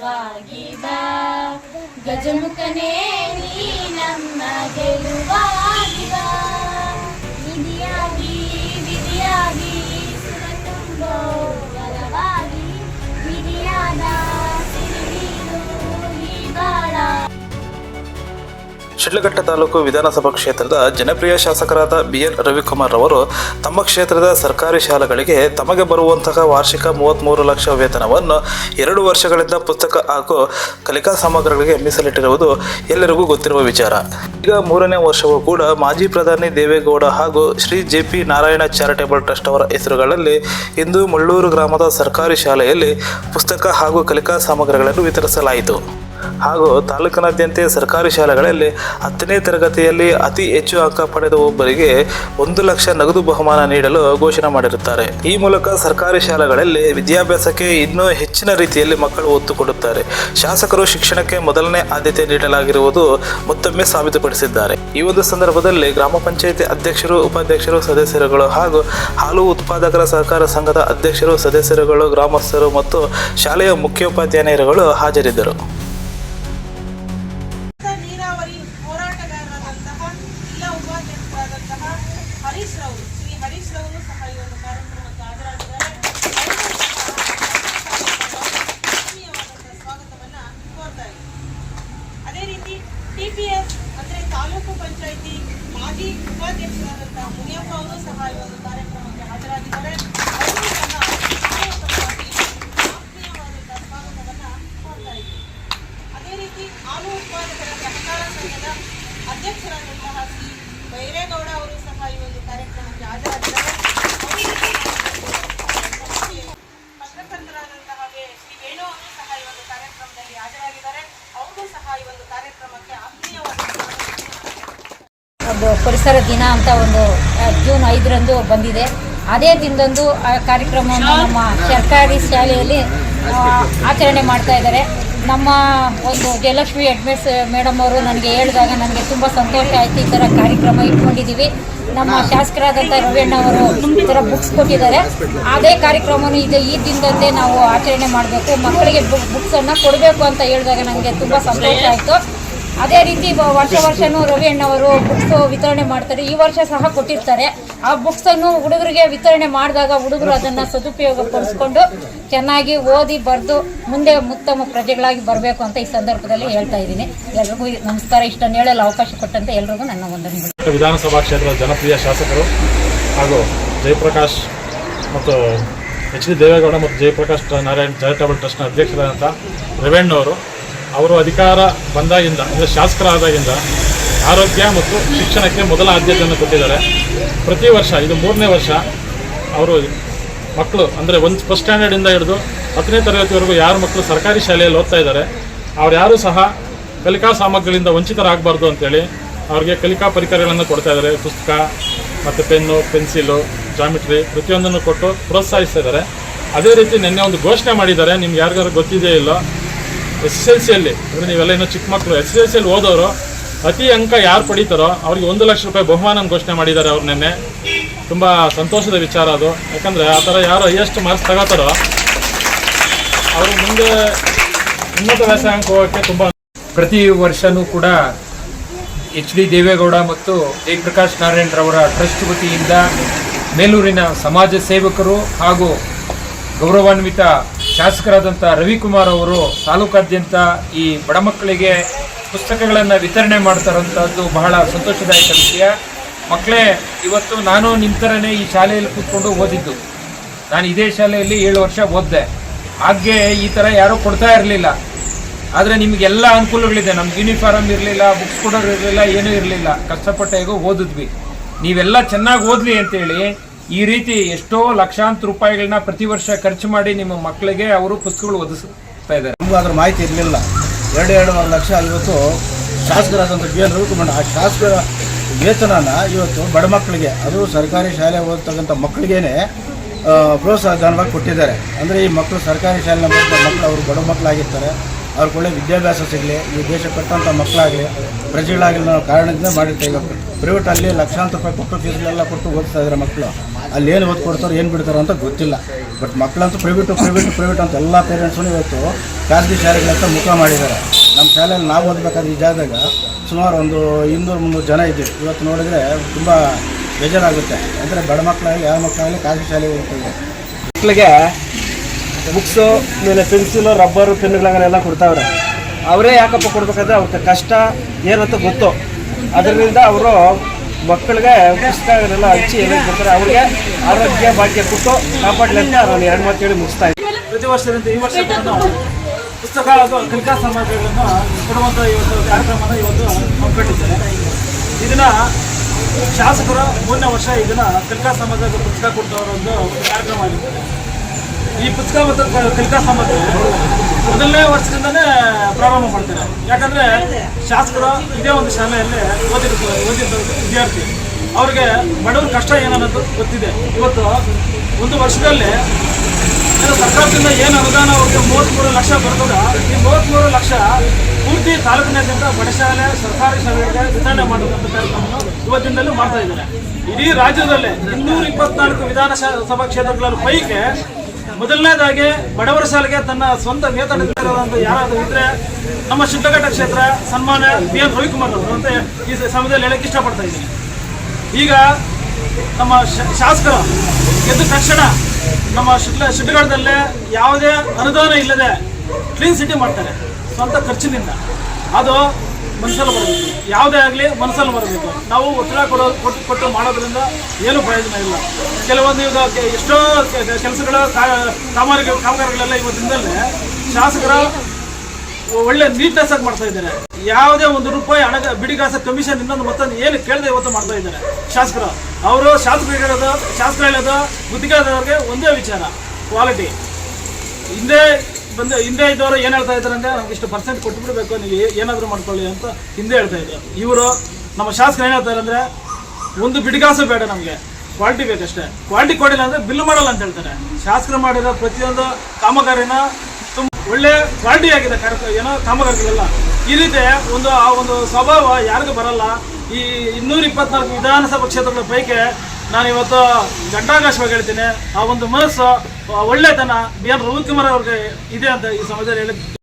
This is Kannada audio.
ಗೆಲುವಾಗಿ ಬಾ ಗಜಮುಖನೇ ನೀ ನಮ್ಮ ಗೆಲುವಾಗಿದ. ಬಾ ವಿಧಿಯಾಗಿ ವಿಧಿಯಾಗಿ ಸುರ ತುಂಬೋ ವರವಾಗಿ ವಿಧಿಯಾದ ಶಿಡ್ಲಘಟ್ಟ ತಾಲೂಕು ವಿಧಾನಸಭಾ ಕ್ಷೇತ್ರದ ಜನಪ್ರಿಯ ಶಾಸಕರಾದ ಬಿ ಎಲ್ ರವಿಕುಮಾರ್ ಅವರು ತಮ್ಮ ಕ್ಷೇತ್ರದ ಸರ್ಕಾರಿ ಶಾಲೆಗಳಿಗೆ ತಮಗೆ ಬರುವಂತಹ ವಾರ್ಷಿಕ ಮೂವತ್ತ್ಮೂರು ಲಕ್ಷ ವೇತನವನ್ನು ಎರಡು ವರ್ಷಗಳಿಂದ ಪುಸ್ತಕ ಹಾಗೂ ಕಲಿಕಾ ಸಾಮಗ್ರಿಗಳಿಗೆ ಮೀಸಲಿಟ್ಟಿರುವುದು ಎಲ್ಲರಿಗೂ ಗೊತ್ತಿರುವ ವಿಚಾರ. ಈಗ ಮೂರನೇ ವರ್ಷವೂ ಕೂಡ ಮಾಜಿ ಪ್ರಧಾನಿ ದೇವೇಗೌಡ ಹಾಗೂ Shri J P Narayana charitable trust ಅವರ ಹೆಸರುಗಳಲ್ಲಿ ಇಂದು ಮಳ್ಳೂರು ಗ್ರಾಮದ ಸರ್ಕಾರಿ ಶಾಲೆಯಲ್ಲಿ ಪುಸ್ತಕ ಹಾಗೂ ಕಲಿಕಾ ಸಾಮಗ್ರಿಗಳನ್ನು ವಿತರಿಸಲಾಯಿತು. ಹಾಗೂ ತಾಲೂಕಿನಾದ್ಯಂತ ಸರ್ಕಾರಿ ಶಾಲೆಗಳಲ್ಲಿ ಹತ್ತನೇ ತರಗತಿಯಲ್ಲಿ ಅತಿ ಹೆಚ್ಚು ಅಂಕ ಪಡೆದ ಒಬ್ಬರಿಗೆ ಒಂದು ಲಕ್ಷ ನಗದು ಬಹುಮಾನ ನೀಡಲು ಘೋಷಣೆ ಮಾಡಿರುತ್ತಾರೆ. ಈ ಮೂಲಕ ಸರ್ಕಾರಿ ಶಾಲೆಗಳಲ್ಲಿ ವಿದ್ಯಾಭ್ಯಾಸಕ್ಕೆ ಇನ್ನೂ ಹೆಚ್ಚಿನ ರೀತಿಯಲ್ಲಿ ಮಕ್ಕಳು ಒತ್ತು ಕೊಡುತ್ತಾರೆ ಶಾಸಕರು ಶಿಕ್ಷಣಕ್ಕೆ ಮೊದಲನೇ ಆದ್ಯತೆ ನೀಡಲಾಗಿರುವುದು ಮತ್ತೊಮ್ಮೆ ಸಾಬೀತುಪಡಿಸಿದ್ದಾರೆ. ಈ ಒಂದು ಸಂದರ್ಭದಲ್ಲಿ ಗ್ರಾಮ ಪಂಚಾಯಿತಿ ಅಧ್ಯಕ್ಷರು, ಉಪಾಧ್ಯಕ್ಷರು, ಸದಸ್ಯರುಗಳು ಹಾಗೂ ಹಾಲು ಉತ್ಪಾದಕರ ಸಹಕಾರ ಸಂಘದ ಅಧ್ಯಕ್ಷರು, ಸದಸ್ಯರುಗಳು, ಗ್ರಾಮಸ್ಥರು ಮತ್ತು ಶಾಲೆಯ ಮುಖ್ಯೋಪಾಧ್ಯಾಯರುಗಳು ಹಾಜರಿದ್ದರು. ಹರೀಶ್ ರಾವ್, ಶ್ರೀ ಹರೀಶ್ ರಾವ್ ಸಹ ಈ ಒಂದು ಕಾರ್ಯಕ್ರಮಕ್ಕೆ ಹಾಜರಾಗಿದ್ದಾರೆ. ಸ್ವಾಗತವನ್ನ ಕೋರ್ತಾ ಇದ್ದೀವಿ ಅದೇ ರೀತಿ ಟಿಪಿಎಸ್ ಅಂದ್ರೆ ತಾಲೂಕು ಪಂಚಾಯಿತಿ ಮಾಜಿ ಉಪಾಧ್ಯಕ್ಷರಾದಂತಹ ಮುನಿಯಪ್ಪ ಅವರು ಸಹ ಈ ಒಂದು ಕಾರ್ಯಕ್ರಮಕ್ಕೆ ಹಾಜರಾಗಿದ್ದಾರೆ. ಅದೇ ರೀತಿ ಹಾಲು ಉತ್ಪಾದಕರ ಸಹಕಾರ ಸಂಘದ ಅಧ್ಯಕ್ಷರಾದಂತಹ ಶ್ರೀ ಬೈರೇಗೌಡ ಅವರು ಸಹ ಈ ಒಂದು ಕಾರ್ಯಕ್ರಮಕ್ಕೆ ಹಾಜರಾಗಿದ್ದಾರೆ ಅವರಿಗೆ ಒಂದು ಪರಿಸರ ದಿನ ಅಂತ ಒಂದು ಜೂನ್ ಐದರಂದು ಬಂದಿದೆ. ಅದೇ ದಿನದಂದು ಆ ಕಾರ್ಯಕ್ರಮವನ್ನು ನಮ್ಮ ಸರ್ಕಾರಿ ಶಾಲೆಯಲ್ಲಿ ಆಚರಣೆ ಮಾಡ್ತಾ ಇದ್ದಾರೆ. ನಮ್ಮ ಒಂದು ಜಯಲಕ್ಷ್ಮಿ ಅಡ್ಮಿಸ್ ಮೇಡಮ್ ಅವರು ನನಗೆ ಹೇಳಿದಾಗ ನನಗೆ ತುಂಬ ಸಂತೋಷ ಆಯಿತು ಈ ಥರ ಕಾರ್ಯಕ್ರಮ ಇಟ್ಕೊಂಡಿದ್ದೀವಿ. ನಮ್ಮ ಶಾಸಕರಾದಂಥ ರವಿಯಣ್ಣ ಅವರು ಈ ಥರ ಬುಕ್ಸ್ ಕೊಟ್ಟಿದ್ದಾರೆ. ಅದೇ ಕಾರ್ಯಕ್ರಮವನ್ನು ಇದು ಈ ದಿನದಂದೇ ನಾವು ಆಚರಣೆ ಮಾಡಬೇಕು. ಮಕ್ಕಳಿಗೆ ಬುಕ್ ಬುಕ್ಸನ್ನು ಕೊಡಬೇಕು ಅಂತ ಹೇಳಿದಾಗ ನನಗೆ ತುಂಬ ಸಂತೋಷ ಆಯಿತು. ಅದೇ ರೀತಿ ವರ್ಷ ವರ್ಷನೂ ರವಿ ಅಣ್ಣವರು ಬುಕ್ಸ್ ವಿತರಣೆ ಮಾಡ್ತಾರೆ. ಈ ವರ್ಷ ಸಹ ಕೊಟ್ಟಿರ್ತಾರೆ. ಆ ಬುಕ್ಸ್ ಅನ್ನು ಹುಡುಗರಿಗೆ ವಿತರಣೆ ಮಾಡಿದಾಗ ಹುಡುಗರು ಅದನ್ನ ಸದುಪಯೋಗ ಪಡಿಸ್ಕೊಂಡು ಚೆನ್ನಾಗಿ ಓದಿ ಬರೆದು ಮುಂದೆ ಉತ್ತಮ ಪ್ರಜೆಗಳಾಗಿ ಬರಬೇಕು ಅಂತ ಈ ಸಂದರ್ಭದಲ್ಲಿ ಹೇಳ್ತಾ ಇದ್ದೀನಿ. ಎಲ್ರಿಗೂ ನಮಸ್ಕಾರ. ಇಷ್ಟನ್ನು ಹೇಳಲು ಅವಕಾಶ ಕೊಟ್ಟಂತೆ ಎಲ್ರಿಗೂ ನನ್ನ ವಂದನೆಗಳು. ವಿಧಾನಸಭಾ ಕ್ಷೇತ್ರದ ಜನಪ್ರಿಯ ಶಾಸಕರು ಹಾಗೂ ಜಯಪ್ರಕಾಶ್ ಮತ್ತು ಎಚ್ ಡಿ ದೇವೇಗೌಡ ಮತ್ತು ಜಯಪ್ರಕಾಶ್ ನಾರಾಯಣ್ ಚಾರಿಟಬಲ್ ಟ್ರಸ್ಟ್ನ ಅಧ್ಯಕ್ಷರಾದಂಥ ರೇವಣ್ಣವರು. ಅವರು ಅಧಿಕಾರ ಬಂದಾಗಿಂದ, ಅಂದರೆ ಶಾಸಕರಾದಾಗಿಂದ ಆರೋಗ್ಯ ಮತ್ತು ಶಿಕ್ಷಣಕ್ಕೆ ಮೊದಲ ಆದ್ಯತೆಯನ್ನು ಕೊಟ್ಟಿದ್ದಾರೆ. ಪ್ರತಿ ವರ್ಷ, ಇದು ಮೂರನೇ ವರ್ಷ ಅವರು ಮಕ್ಕಳು, ಅಂದರೆ ಒಂದು ಫಸ್ಟ್ ಸ್ಟ್ಯಾಂಡರ್ಡಿಂದ ಹಿಡಿದು ಹತ್ತನೇ ತರಗತಿವರೆಗೂ ಯಾರು ಮಕ್ಕಳು ಸರ್ಕಾರಿ ಶಾಲೆಯಲ್ಲಿ ಓದ್ತಾ ಇದ್ದಾರೆ, ಅವ್ರು ಯಾರೂ ಸಹ ಕಲಿಕಾ ಸಾಮಗ್ರಿಗಳಿಂದ ವಂಚಿತರಾಗಬಾರ್ದು ಅಂತೇಳಿ ಅವ್ರಿಗೆ ಕಲಿಕಾ ಪರಿಕರಗಳನ್ನು ಕೊಡ್ತಾ ಇದ್ದಾರೆ. ಪುಸ್ತಕ ಮತ್ತು ಪೆನ್ನು, ಪೆನ್ಸಿಲು, ಜಾಮಿಟ್ರಿ ಪ್ರತಿಯೊಂದನ್ನು ಕೊಟ್ಟು ಪ್ರೋತ್ಸಾಹಿಸ್ತಾ ಇದ್ದಾರೆ. ಅದೇ ರೀತಿ ನಿನ್ನೆ ಒಂದು ಘೋಷಣೆ ಮಾಡಿದ್ದಾರೆ, ನಿಮ್ಗೆ ಯಾರಿಗಾರು ಗೊತ್ತಿದೆಯೋ ಇಲ್ಲೋ ಎಸ್ ಎಸ್ ಎಲ್ ಸಿಯಲ್ಲಿ ಅಂದರೆ ನೀವೆಲ್ಲ ಇನ್ನೂ ಚಿಕ್ಕ ಮಕ್ಕಳು, ಎಸ್ ಎಸ್ ಎಲ್ ಸಿಯಲ್ಲಿ ಓದೋರು, ಅತಿ ಅಂಕ ಯಾರು ಪಡೀತಾರೋ ಅವ್ರಿಗೆ ಒಂದು ಲಕ್ಷ ರೂಪಾಯಿ ಬಹುಮಾನ ಘೋಷಣೆ ಮಾಡಿದ್ದಾರೆ ಅವ್ರು ನಿನ್ನೆ. ತುಂಬ ಸಂತೋಷದ ವಿಚಾರ ಅದು. ಯಾಕಂದರೆ ಆ ಥರ ಯಾರು ಹೈಯೆಸ್ಟ್ ಮಾರ್ಕ್ಸ್ ತಗೋತಾರೋ, ಅವ್ರ ಮುಂದೆ ಉನ್ನತ ವ್ಯಾಸಂಗಕ್ಕೆ ಹೋಗೋಕ್ಕೆ ತುಂಬ ಪ್ರತಿ ವರ್ಷವೂ ಕೂಡ ಎಚ್ ಡಿ ದೇವೇಗೌಡ ಮತ್ತು ಜಯಪ್ರಕಾಶ್ ನಾರಾಯಣ್ ರವರ ಟ್ರಸ್ಟ್ ವತಿಯಿಂದ ಮೇಲೂರಿನ ಸಮಾಜ ಸೇವಕರು ಹಾಗೂ ಗೌರವಾನ್ವಿತ ಶಾಸಕರಾದಂಥ ರವಿಕುಮಾರ್ ಅವರು ತಾಲೂಕಾದ್ಯಂತ ಈ ಬಡ ಮಕ್ಕಳಿಗೆ ಪುಸ್ತಕಗಳನ್ನು ವಿತರಣೆ ಮಾಡ್ತಾರಂಥದ್ದು ಬಹಳ ಸಂತೋಷದಾಯಕ ವಿಷಯ. ಮಕ್ಕಳೇ, ಇವತ್ತು ನಾನು ನಿಮ್ಮ ಥರನೇ ಈ ಶಾಲೆಯಲ್ಲಿ ಕೂತ್ಕೊಂಡು ಓದಿದ್ದು. ನಾನು ಇದೇ ಶಾಲೆಯಲ್ಲಿ ಏಳು ವರ್ಷ ಓದಿದೆ. ಹಾಗೆ ಈ ಥರ ಯಾರೂ ಕೊಡ್ತಾ ಇರಲಿಲ್ಲ. ಆದರೆ ನಿಮಗೆಲ್ಲ ಅನುಕೂಲಗಳಿದೆ. ನಮ್ಗೆ ಯೂನಿಫಾರ್ಮ್ ಇರಲಿಲ್ಲ ಬುಕ್ಸ್ ಕೊಡೋರು ಇರಲಿಲ್ಲ, ಏನೂ ಇರಲಿಲ್ಲ. ಕಷ್ಟಪಟ್ಟ ಹೇಗೋ ಓದಿದ್ವಿ. ನೀವೆಲ್ಲ ಚೆನ್ನಾಗಿ ಓದಲಿ ಅಂತೇಳಿ ಈ ರೀತಿ ಎಷ್ಟೋ ಲಕ್ಷಾಂತರ ರೂಪಾಯಿಗಳನ್ನ ಪ್ರತಿ ವರ್ಷ ಖರ್ಚು ಮಾಡಿ ನಿಮ್ಮ ಮಕ್ಕಳಿಗೆ ಅವರು ಪುಸ್ತಕಗಳು ಒದಗಿಸ್ತಾ ಇದ್ದಾರೆ. ನಮಗೂ ಅದ್ರ ಮಾಹಿತಿ ಇರಲಿಲ್ಲ. ಎರಡು, ಎರಡೂವರೆ ಲಕ್ಷ ಇವತ್ತು ಶಾಸಕರಾದಂಥ ಬಿ ಎನ್ ಆ ಶಾಸಕರ ವೇತನನ ಇವತ್ತು ಬಡ ಮಕ್ಕಳಿಗೆ, ಅದು ಸರ್ಕಾರಿ ಶಾಲೆ ಓದ್ತಕ್ಕಂಥ ಮಕ್ಕಳಿಗೇನೆ ಪ್ರೋತ್ಸಾಹ ಧನವಾಗಿ ಕೊಟ್ಟಿದ್ದಾರೆ. ಅಂದರೆ ಈ ಮಕ್ಕಳು ಸರ್ಕಾರಿ ಶಾಲೆ ಮಕ್ಕಳು, ಅವರು ಬಡ ಮಕ್ಕಳಾಗಿರ್ತಾರೆ. ಅವ್ರಿಗೆ ಒಳ್ಳೆ ವಿದ್ಯಾಭ್ಯಾಸ ಸಿಗಲಿ, ಈ ದೇಶ ಕಟ್ಟಂಥ ಮಕ್ಕಳಾಗಲಿ ಪ್ರಜೆಗಳಾಗಲಿ ಕಾರಣದಿಂದ ಮಾಡಿರ್ತೀವಿ ಈಗ ಪ್ರೈವೇಟಲ್ಲಿ ಲಕ್ಷಾಂತರ ರೂಪಾಯಿ ಕೊಟ್ಟು ಫೀಸ್ಗಳೆಲ್ಲ ಕೊಟ್ಟು ಓದಿಸ್ತಾ ಇದ್ದಾರೆ ಮಕ್ಕಳು. ಅಲ್ಲಿ ಏನು ಓದ್ ಕೊಡ್ತಾರೋ ಏನು ಬಿಡ್ತಾರೋ ಅಂತ ಗೊತ್ತಿಲ್ಲ. ಬಟ್ ಮಕ್ಕಳಂತೂ ಪ್ರೈವೇಟು ಪ್ರೈವೇಟು ಪ್ರೈವೇಟ್ ಅಂತ ಎಲ್ಲ ಪೇರೆಂಟ್ಸೂ ಇವತ್ತು ಖಾಸಗಿ ಶಾಲೆಗಳಂತ ಮುಖ ಮಾಡಿದ್ದಾರೆ. ನಮ್ಮ ಶಾಲೆಯಲ್ಲಿ ನಾವು ಓದಬೇಕಾದ್ರೆ ಈ ಜಾಗದಾಗ ಸುಮಾರು ಒಂದು ಇನ್ನೂರು, ಮುನ್ನೂರು ಜನ ಇದ್ದೀವಿ. ಇವತ್ತು ನೋಡಿದರೆ ತುಂಬ ಬೇಜಾರಾಗುತ್ತೆ. ಅಂದರೆ ಬಡ ಮಕ್ಕಳಾಗಲಿ ಯಾವ ಮಕ್ಕಳಾಗಲಿ ಖಾಸಗಿ ಶಾಲೆಗೆ ಹೋಗ್ತಾರೆ ಮಕ್ಕಳಿಗೆ ಬುಕ್ಸು ಆಮೇಲೆ ಪೆನ್ಸಿಲು ರಬ್ಬರು ಪೆನ್ಗಳನ್ನೆಲ್ಲ ಕೊಡ್ತಾವ್ರೆ. ಅವರೇ ಯಾಕಪ್ಪ ಕೊಡ್ಬೇಕಂದ್ರೆ ಅವ್ರ ಕಷ್ಟ ಏನಂತ ಗೊತ್ತು. ಅದರಿಂದ ಅವರು ಮಕ್ಕಳಿಗೆ ಪುಸ್ತಕಗಳೆಲ್ಲ ಹಂಚಿ ಏನೇನು ಕೊಡ್ತಾರೆ, ಅವ್ರಿಗೆ ಆರೋಗ್ಯ ಭಾಗ್ಯ ಕೊಟ್ಟು ಕಾಪಾಡಲಿ ಅಂತ ನಾನು ಎರಡು ಮಾತು ಹೇಳಿ ಮುಗಿಸ್ತಾ ಇದ್ದೀನಿ. ಪ್ರತಿ ವರ್ಷದಿಂದ ಈ ವರ್ಷ ಪುಸ್ತಕ ಕಲಿಕಾ ಸಾಮಗ್ರಿಗಳನ್ನು ಕೊಡುವಂಥ ಇವತ್ತು ಕಾರ್ಯಕ್ರಮನ ಇವತ್ತು ಹಮ್ಮಿಕೊಂಡಿದ್ದಾರೆ ಇದನ್ನ ಶಾಸಕರು ಮೂರನೇ ವರ್ಷ ಇದನ್ನ ಕಲಿಕಾ ಸಾಮಗ್ರಿಗ ಪುಸ್ತಕ ಕೊಡ್ತವರ ಒಂದು ಕಾರ್ಯಕ್ರಮ ಆಗಿದೆ ಈ ಪುಸ್ತಕ ಮತ್ತು ಕಲಿಕಾ ಸಾಮಗ್ರಿ ಮೊದಲನೇ ವರ್ಷದಿಂದಲೇ ಪ್ರಾರಂಭ ಮಾಡ್ತಾರೆ. ಯಾಕಂದ್ರೆ ಶಾಸಕರು ಇದೇ ಒಂದು ಶಾಲೆಯಲ್ಲಿ ಓದಿರ್ತಾರೆ ಓದಿದ್ದ ವಿದ್ಯಾರ್ಥಿ. ಅವ್ರಿಗೆ ಬಡವ್ರ ಕಷ್ಟ ಏನನ್ನೋದು ಗೊತ್ತಿದೆ. ಇವತ್ತು ಒಂದು ವರ್ಷದಲ್ಲಿ ಸರ್ಕಾರದಿಂದ ಏನು ಅನುದಾನ ಅವ್ರಿಗೆ ಮೂವತ್ತ್ಮೂರು ಲಕ್ಷ ಬರ್ತದ, ಈ ಮೂವತ್ತ್ಮೂರು ಲಕ್ಷ ಪೂರ್ತಿ ತಾಲೂಕಿನಾದ್ಯಂತ ಬಡಶಾಲೆ ಸರ್ಕಾರಿ ಶಾಲೆಗಳಿಗೆ ವಿತರಣೆ ಮಾಡುವಂಥ ಕಾರ್ಯಕ್ರಮವನ್ನು ಇವತ್ತಿನದಲ್ಲೂ ಮಾಡ್ತಾ ಇದ್ದಾರೆ. ಇಡೀ ರಾಜ್ಯದಲ್ಲಿ ಇನ್ನೂರ ಇಪ್ಪತ್ನಾಲ್ಕು ವಿಧಾನಸಭಾ ಕ್ಷೇತ್ರಗಳ ಪೈಕಿ ಮೊದಲನೇದಾಗಿ ಬಡವರ ಸಾಲಿಗೆ ತನ್ನ ಸ್ವಂತ ವೇತನ ಯಾರಾದರೂ ಇದ್ರೆ ನಮ್ಮ ಶಿಡ್ಲಘಟ್ಟ ಕ್ಷೇತ್ರ ಸನ್ಮಾನ ಬಿ ಎನ್ ರವಿಕುಮಾರ್ ಅವರು ಅಂತ ಈ ಸಮಯದಲ್ಲಿ ಹೇಳಕ್ಕೆ ಇಷ್ಟಪಡ್ತಾ ಇದ್ದೀನಿ. ಈಗ ನಮ್ಮ ಶಾಸಕರು ಎದ್ದ ತಕ್ಷಣ ನಮ್ಮ ಶಿಡ್ಲ ಶಿಡ್ಲಘಟ್ಟದಲ್ಲೇ ಯಾವುದೇ ಅನುದಾನ ಇಲ್ಲದೆ ಕ್ಲೀನ್ ಸಿಟಿ ಮಾಡ್ತಾರೆ, ಸ್ವಂತ ಖರ್ಚಿನಿಂದ. ಅದು ಮನಸ್ಸಲ್ಲಿ ಬರಬೇಕು. ಯಾವುದೇ ಆಗಲಿ ಮನಸ್ಸಲ್ಲಿ ಬರಬೇಕು. ನಾವು ಒತ್ತಡ ಕೊಡೋ ಕೊಟ್ಟು ಕೊಟ್ಟು ಮಾಡೋದ್ರಿಂದ ಏನೂ ಪ್ರಯೋಜನ ಇಲ್ಲ. ಕೆಲವೊಂದು ಕೆ- ಎಷ್ಟೋ ಕೆಲಸಗಳ ಕಾಮಗಾರಿ ಕಾಮಗಾರಿಗಳೆಲ್ಲ ಇವತ್ತಿಂದಲೇ ಶಾಸಕರ ಒಳ್ಳೆ ನೀಟ್ನೆಸ್ ಆಗಿ ಮಾಡ್ತಾ ಇದ್ದಾರೆ. ಯಾವುದೇ ಒಂದು ರೂಪಾಯಿ ಹಣ ಬಿಡಿಗಾಸ ಕಮಿಷನ್ ಇನ್ನೊಂದು ಮತ್ತೊಂದು ಏನು ಕೇಳದೆ ಇವತ್ತು ಮಾಡ್ತಾ ಇದ್ದಾರೆ ಶಾಸಕರು. ಅವರು ಶಾಸಕರು ಹೇಳೋದು ಶಾಸಕರು ಹೇಳೋದು ಒಂದೇ ವಿಚಾರ, ಕ್ವಾಲಿಟಿ. ಹಿಂದೆ ಬಂದು. ಹಿಂದೆ ಇದ್ದವರು ಏನು ಹೇಳ್ತಾ ಇದ್ದಾರೆ ಅಂದರೆ, ನಮ್ಗೆ ಇಷ್ಟು ಪರ್ಸೆಂಟ್ ಕೊಟ್ಬಿಡ್ಬೇಕು. ನೀವು ಏನಾದರೂ ಮಾಡ್ಕೊಳ್ಳಿ ಅಂತ ಹಿಂದೆ ಹೇಳ್ತಾ ಇದ್ರು. ಇವರು ನಮ್ಮ ಶಾಸಕರು ಏನು ಹೇಳ್ತಾರೆ ಅಂದರೆ, ಒಂದು ಬಿಡಿಗಾಸು ಬೇಡ ನಮಗೆ. ಕ್ವಾಲಿಟಿ ಬೇಕಷ್ಟೇ ಕ್ವಾಲಿಟಿ ಕೊಡಿಲ್ಲ ಅಂದರೆ ಬಿಲ್ ಮಾಡಲ್ಲ ಅಂತ ಹೇಳ್ತಾರೆ. ಶಾಸಕರು ಮಾಡಿರೋ ಪ್ರತಿಯೊಂದು ಕಾಮಗಾರಿನ ಒಳ್ಳೆ ಕ್ವಾಲಿಟಿ ಆಗಿದೆ ಏನೋ ಕಾಮಗಾರಿಗಳೆಲ್ಲ. ಈ ರೀತಿ ಒಂದು, ಆ ಒಂದು ಸ್ವಭಾವ ಯಾರಿಗೂ ಬರಲ್ಲ. ಈ ಇನ್ನೂರ ಇಪ್ಪತ್ನಾಲ್ಕು ವಿಧಾನಸಭಾ ಕ್ಷೇತ್ರಗಳ ಪೈಕಿ ನಾನು ಇವತ್ತು ಘಂಟಾಕಾಶವಾಗಿ ಹೇಳ್ತೀನಿ. ಆ ಒಂದು ಮನಸ್ಸು ಒಳ್ಳೆತನ ಬಿ ಎನ್ ರವಿಕುಮಾರ್ ಅವ್ರಿಗೆ ಇದೆ ಅಂತ ಈ ಸಮಯದಲ್ಲಿ ಹೇಳಿ